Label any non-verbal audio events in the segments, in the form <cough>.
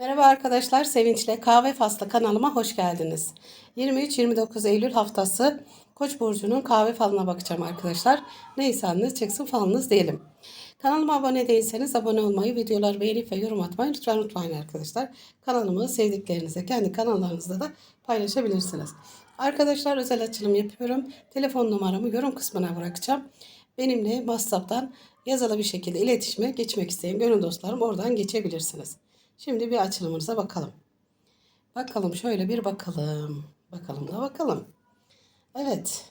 Merhaba arkadaşlar, Sevinç'le Kahve Faslı kanalıma hoş geldiniz. 23-29 Eylül haftası Koç burcunun kahve falına bakacağım arkadaşlar. Neyse çıksın falınız diyelim. Kanalıma abone değilseniz abone olmayı, videoları beğenip ve yorum atmayı lütfen unutmayın arkadaşlar. Kanalımı sevdiklerinize, kendi kanallarınızda da paylaşabilirsiniz. Arkadaşlar özel açılım yapıyorum. Telefon numaramı yorum kısmına bırakacağım. Benimle WhatsApp'tan yazılı bir şekilde iletişime geçmek isteyen gönül dostlarım oradan geçebilirsiniz. Şimdi bir açılımınıza bakalım. Bakalım şöyle bir bakalım. Bakalım da bakalım. Evet.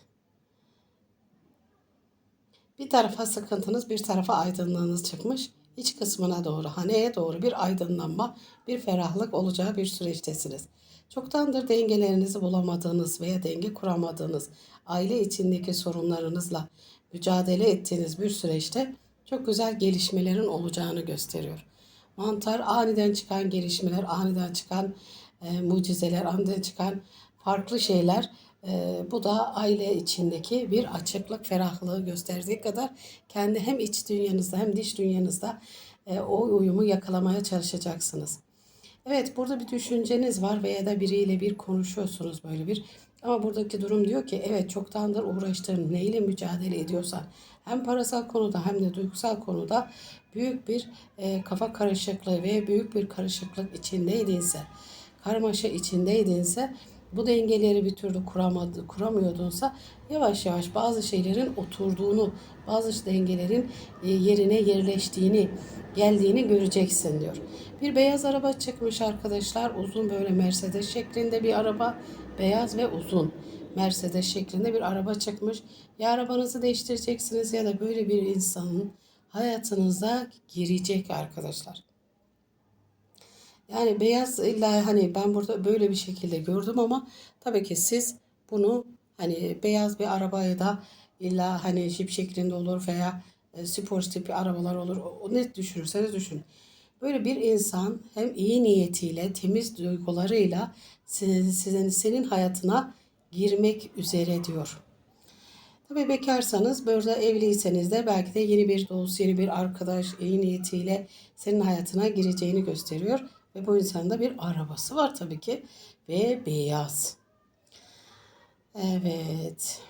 Bir tarafa sıkıntınız, bir tarafa aydınlığınız çıkmış. İç kısmına doğru, haneye doğru bir aydınlanma, bir ferahlık olacağı bir süreçtesiniz. Çoktandır dengelerinizi bulamadığınız veya denge kuramadığınız, aile içindeki sorunlarınızla mücadele ettiğiniz bir süreçte çok güzel gelişmelerin olacağını gösteriyor. Mantar aniden çıkan gelişmeler, aniden çıkan e, mucizeler, aniden çıkan farklı şeyler. E, bu da aile içindeki bir açıklık, ferahlığı gösterdiği kadar kendi hem iç dünyanızda hem dış dünyanızda e, o uyumu yakalamaya çalışacaksınız. Evet burada bir düşünceniz var veya da biriyle bir konuşuyorsunuz böyle bir. Ama buradaki durum diyor ki evet çoktandır uğraştığın neyle mücadele ediyorsan hem parasal konuda hem de duygusal konuda büyük bir e, kafa karışıklığı ve büyük bir karışıklık içindeydinse, karmaşa içindeydinse bu dengeleri bir türlü kuramadı, kuramıyordunsa yavaş yavaş bazı şeylerin oturduğunu, bazı dengelerin e, yerine yerleştiğini, geldiğini göreceksin diyor. Bir beyaz araba çıkmış arkadaşlar. Uzun böyle Mercedes şeklinde bir araba. Beyaz ve uzun. Mercedes şeklinde bir araba çıkmış. Ya arabanızı değiştireceksiniz ya da böyle bir insanın hayatınıza girecek arkadaşlar. Yani beyaz illa hani ben burada böyle bir şekilde gördüm ama tabii ki siz bunu hani beyaz bir arabayı da illa hani jip şeklinde olur veya e, spor tipi arabalar olur. O ne düşünürseniz düşünün. Böyle bir insan hem iyi niyetiyle, temiz duygularıyla sizin, senin hayatına girmek üzere diyor. Tabii bekarsanız böyle evliyseniz de belki de yeni bir dost, yeni bir arkadaş iyi niyetiyle senin hayatına gireceğini gösteriyor. Ve bu insanın da bir arabası var tabii ki ve beyaz. Evet.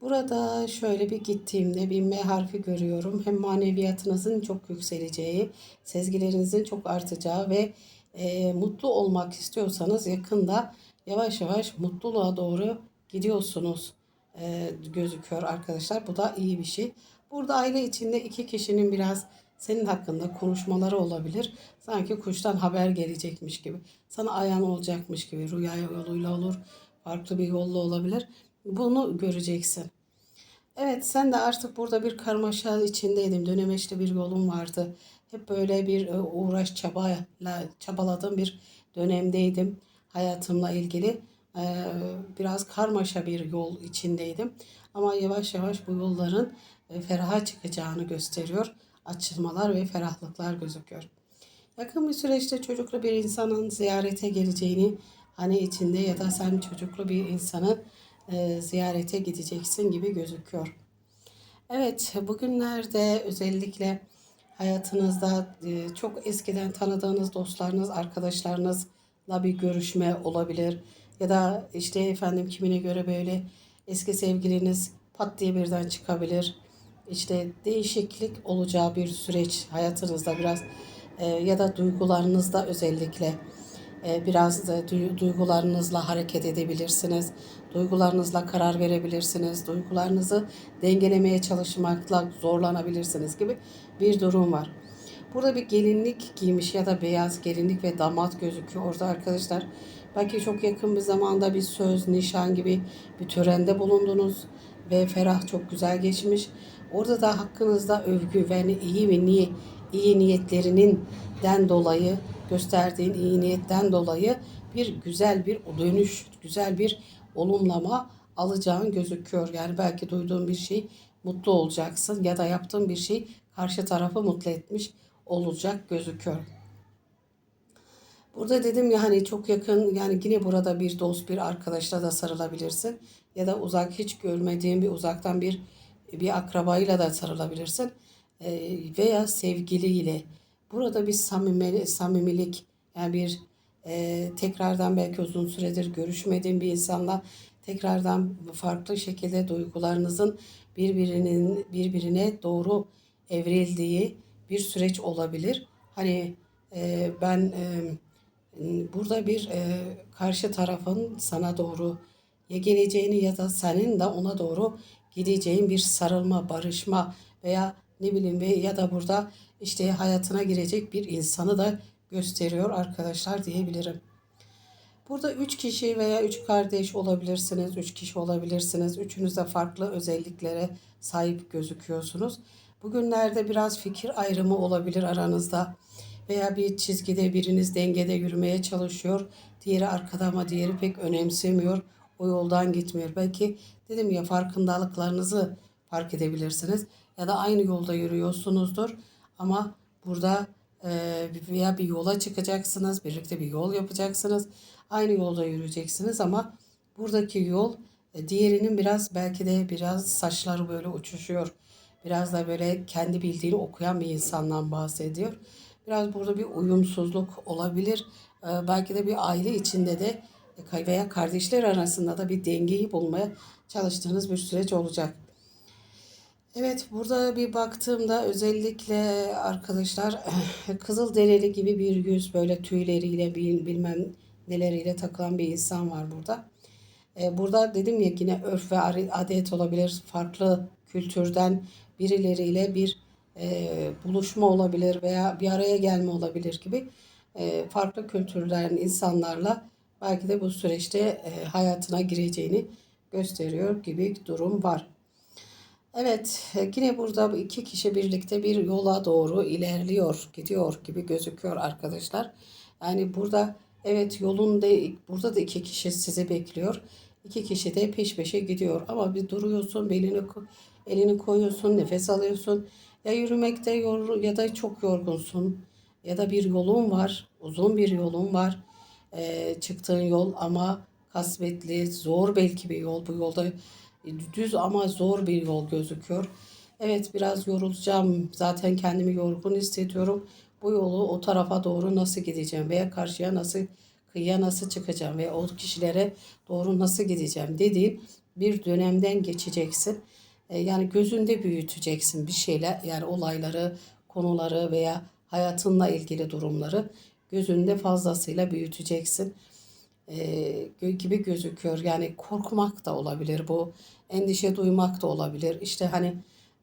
Burada şöyle bir gittiğimde bir M harfi görüyorum. Hem maneviyatınızın çok yükseleceği, sezgilerinizin çok artacağı ve e, mutlu olmak istiyorsanız yakında yavaş yavaş mutluluğa doğru gidiyorsunuz e, gözüküyor arkadaşlar. Bu da iyi bir şey. Burada aile içinde iki kişinin biraz senin hakkında konuşmaları olabilir. Sanki kuştan haber gelecekmiş gibi. Sana ayağın olacakmış gibi. Rüya yoluyla olur. Farklı bir yolla olabilir. Bunu göreceksin. Evet sen de artık burada bir karmaşa içindeydim. Dönemeçli bir yolum vardı. Hep böyle bir e, uğraş çabayla çabaladığım bir dönemdeydim. Hayatımla ilgili e, biraz karmaşa bir yol içindeydim. Ama yavaş yavaş bu yolların e, feraha çıkacağını gösteriyor. Açılmalar ve ferahlıklar gözüküyor. Yakın bir süreçte çocuklu bir insanın ziyarete geleceğini hani içinde ya da sen çocuklu bir insanı e, ziyarete gideceksin gibi gözüküyor. Evet bugünlerde özellikle hayatınızda e, çok eskiden tanıdığınız dostlarınız, arkadaşlarınızla bir görüşme olabilir. Ya da işte efendim kimine göre böyle eski sevgiliniz pat diye birden çıkabilir. İşte değişiklik olacağı bir süreç hayatınızda biraz e, ya da duygularınızda özellikle e, biraz da duygularınızla hareket edebilirsiniz. Duygularınızla karar verebilirsiniz. Duygularınızı dengelemeye çalışmakla zorlanabilirsiniz gibi bir durum var. Burada bir gelinlik giymiş ya da beyaz gelinlik ve damat gözüküyor orada arkadaşlar. Belki çok yakın bir zamanda bir söz, nişan gibi bir törende bulundunuz ve ferah çok güzel geçmiş. Orada da hakkınızda övgü ve iyi ve niye iyi niyetlerinin den dolayı gösterdiğin iyi niyetten dolayı bir güzel bir dönüş, güzel bir olumlama alacağın gözüküyor. Yani belki duyduğun bir şey mutlu olacaksın ya da yaptığın bir şey karşı tarafı mutlu etmiş olacak gözüküyor. Burada dedim ya hani çok yakın yani yine burada bir dost bir arkadaşla da sarılabilirsin. Ya da uzak hiç görmediğin bir uzaktan bir bir akrabayla da sarılabilirsin. Ee, veya sevgiliyle burada bir samimi, samimilik yani bir e, tekrardan belki uzun süredir görüşmediğim bir insanla tekrardan farklı şekilde duygularınızın birbirinin birbirine doğru evrildiği bir süreç olabilir. Hani e, ben e, burada bir e, karşı tarafın sana doğru ya geleceğini ya da senin de ona doğru gideceğin bir sarılma, barışma veya ne bileyim ya da burada işte hayatına girecek bir insanı da gösteriyor arkadaşlar diyebilirim. Burada üç kişi veya üç kardeş olabilirsiniz, üç kişi olabilirsiniz. Üçünüz de farklı özelliklere sahip gözüküyorsunuz. Bugünlerde biraz fikir ayrımı olabilir aranızda veya bir çizgide biriniz dengede yürümeye çalışıyor. Diğeri arkada ama diğeri pek önemsemiyor. O yoldan gitmiyor. Belki dedim ya farkındalıklarınızı fark edebilirsiniz. Ya da aynı yolda yürüyorsunuzdur. Ama burada e, veya bir yola çıkacaksınız. Birlikte bir yol yapacaksınız. Aynı yolda yürüyeceksiniz ama buradaki yol e, diğerinin biraz belki de biraz saçları böyle uçuşuyor. Biraz da böyle kendi bildiğini okuyan bir insandan bahsediyor. Biraz burada bir uyumsuzluk olabilir. Ee, belki de bir aile içinde de e, veya kardeşler arasında da bir dengeyi bulmaya çalıştığınız bir süreç olacak. Evet burada bir baktığımda özellikle arkadaşlar <clears throat> kızıl dereli gibi bir yüz böyle tüyleriyle bilmem neleriyle takılan bir insan var burada. Ee, burada dedim ya yine örf ve adet olabilir. Farklı kültürden birileriyle bir e, buluşma olabilir veya bir araya gelme olabilir gibi e, farklı kültürlerin insanlarla belki de bu süreçte e, hayatına gireceğini gösteriyor gibi durum var. Evet e, yine burada bu iki kişi birlikte bir yola doğru ilerliyor, gidiyor gibi gözüküyor arkadaşlar. Yani burada evet yolun de burada da iki kişi sizi bekliyor. İki kişi de peş peşe gidiyor ama bir duruyorsun, belini elini koyuyorsun, nefes alıyorsun. Ya yürümekte yor ya da çok yorgunsun ya da bir yolun var, uzun bir yolun var. Ee, çıktığın yol ama kasvetli, zor belki bir yol. Bu yolda düz ama zor bir yol gözüküyor. Evet biraz yorulacağım. Zaten kendimi yorgun hissediyorum. Bu yolu o tarafa doğru nasıl gideceğim veya karşıya nasıl kıyıya nasıl çıkacağım veya o kişilere doğru nasıl gideceğim dediğim bir dönemden geçeceksin. E, yani gözünde büyüteceksin bir şeyler yani olayları, konuları veya hayatınla ilgili durumları gözünde fazlasıyla büyüteceksin e, gibi gözüküyor. Yani korkmak da olabilir bu, endişe duymak da olabilir. İşte hani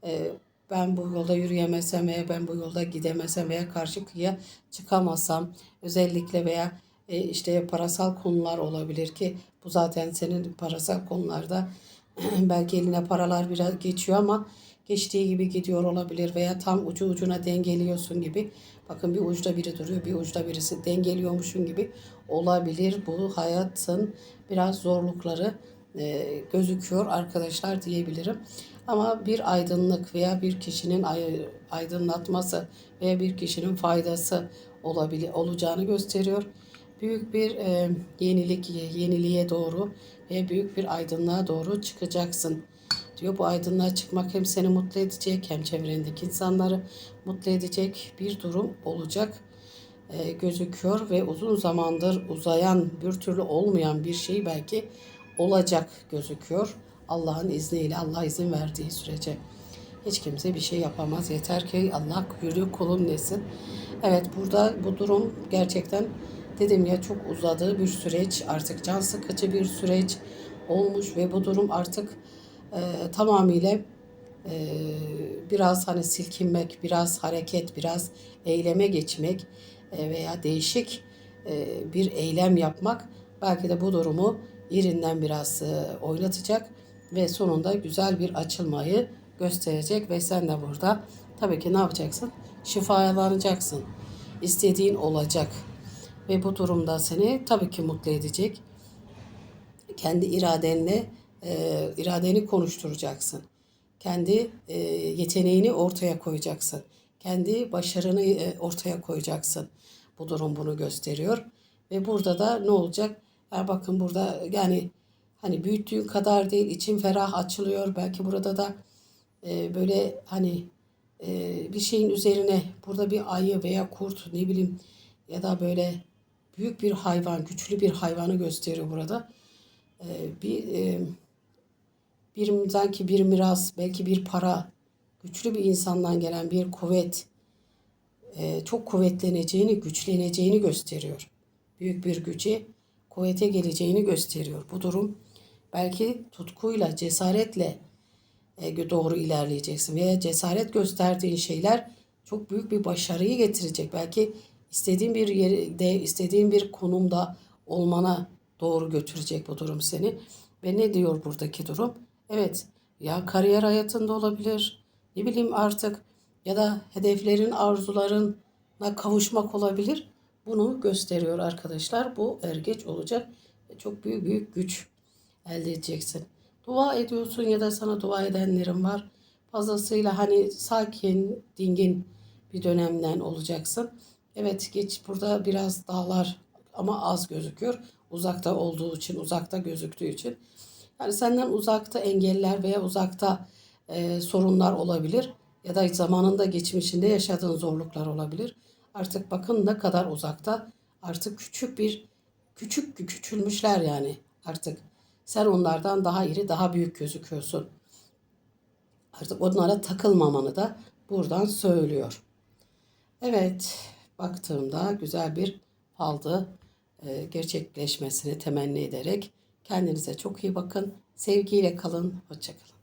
e, ben bu yolda yürüyemesem veya ben bu yolda gidemesem veya karşı kıyıya çıkamasam özellikle veya işte parasal konular olabilir ki bu zaten senin parasal konularda <clears throat> belki eline paralar biraz geçiyor ama geçtiği gibi gidiyor olabilir veya tam ucu ucuna dengeliyorsun gibi. Bakın bir uçta biri duruyor, bir uçta birisi dengeliyormuşun gibi olabilir. Bu hayatın biraz zorlukları e, gözüküyor arkadaşlar diyebilirim. Ama bir aydınlık veya bir kişinin aydınlatması veya bir kişinin faydası olabilir olacağını gösteriyor. Büyük bir e, yenilik yeniliğe doğru ve büyük bir aydınlığa doğru çıkacaksın. Diyor bu aydınlığa çıkmak hem seni mutlu edecek hem çevrendeki insanları mutlu edecek bir durum olacak e, gözüküyor ve uzun zamandır uzayan bir türlü olmayan bir şey belki olacak gözüküyor. Allah'ın izniyle Allah izin verdiği sürece hiç kimse bir şey yapamaz. Yeter ki Allah yürü kulum desin. Evet burada bu durum gerçekten dedim ya çok uzadığı bir süreç artık can sıkıcı bir süreç olmuş ve bu durum artık e, tamamıyla e, biraz hani silkinmek, biraz hareket, biraz eyleme geçmek e, veya değişik e, bir eylem yapmak belki de bu durumu yerinden biraz e, oynatacak ve sonunda güzel bir açılmayı gösterecek ve sen de burada tabii ki ne yapacaksın? Şifalanacaksın. İstediğin olacak. Ve bu durumda seni tabii ki mutlu edecek. Kendi iradenle e, iradeni konuşturacaksın. Kendi e, yeteneğini ortaya koyacaksın. Kendi başarını e, ortaya koyacaksın. Bu durum bunu gösteriyor. Ve burada da ne olacak? Yani bakın burada yani hani büyüttüğün kadar değil için ferah açılıyor. Belki burada da e, böyle hani e, bir şeyin üzerine burada bir ayı veya kurt ne bileyim ya da böyle büyük bir hayvan, güçlü bir hayvanı gösteriyor burada. E, bir e, bir sanki bir miras, belki bir para, güçlü bir insandan gelen bir kuvvet, e, çok kuvvetleneceğini, güçleneceğini gösteriyor. Büyük bir gücü, kuvvete geleceğini gösteriyor. Bu durum belki tutkuyla, cesaretle e, doğru ilerleyeceksin veya cesaret gösterdiğin şeyler çok büyük bir başarıyı getirecek. Belki istediğin bir yerde, istediğin bir konumda olmana doğru götürecek bu durum seni. Ve ne diyor buradaki durum? Evet, ya kariyer hayatında olabilir, ne bileyim artık ya da hedeflerin, arzularına kavuşmak olabilir. Bunu gösteriyor arkadaşlar. Bu er geç olacak. Çok büyük büyük güç elde edeceksin. Dua ediyorsun ya da sana dua edenlerin var. Fazlasıyla hani sakin, dingin bir dönemden olacaksın. Evet geç burada biraz dağlar ama az gözüküyor. Uzakta olduğu için, uzakta gözüktüğü için. Yani senden uzakta engeller veya uzakta e, sorunlar olabilir. Ya da zamanında geçmişinde yaşadığın zorluklar olabilir. Artık bakın ne kadar uzakta. Artık küçük bir, küçük küçülmüşler yani artık. Sen onlardan daha iri, daha büyük gözüküyorsun. Artık onlara takılmamanı da buradan söylüyor. Evet, baktığımda güzel bir faldı e, gerçekleşmesini temenni ederek kendinize çok iyi bakın. Sevgiyle kalın, hoşçakalın.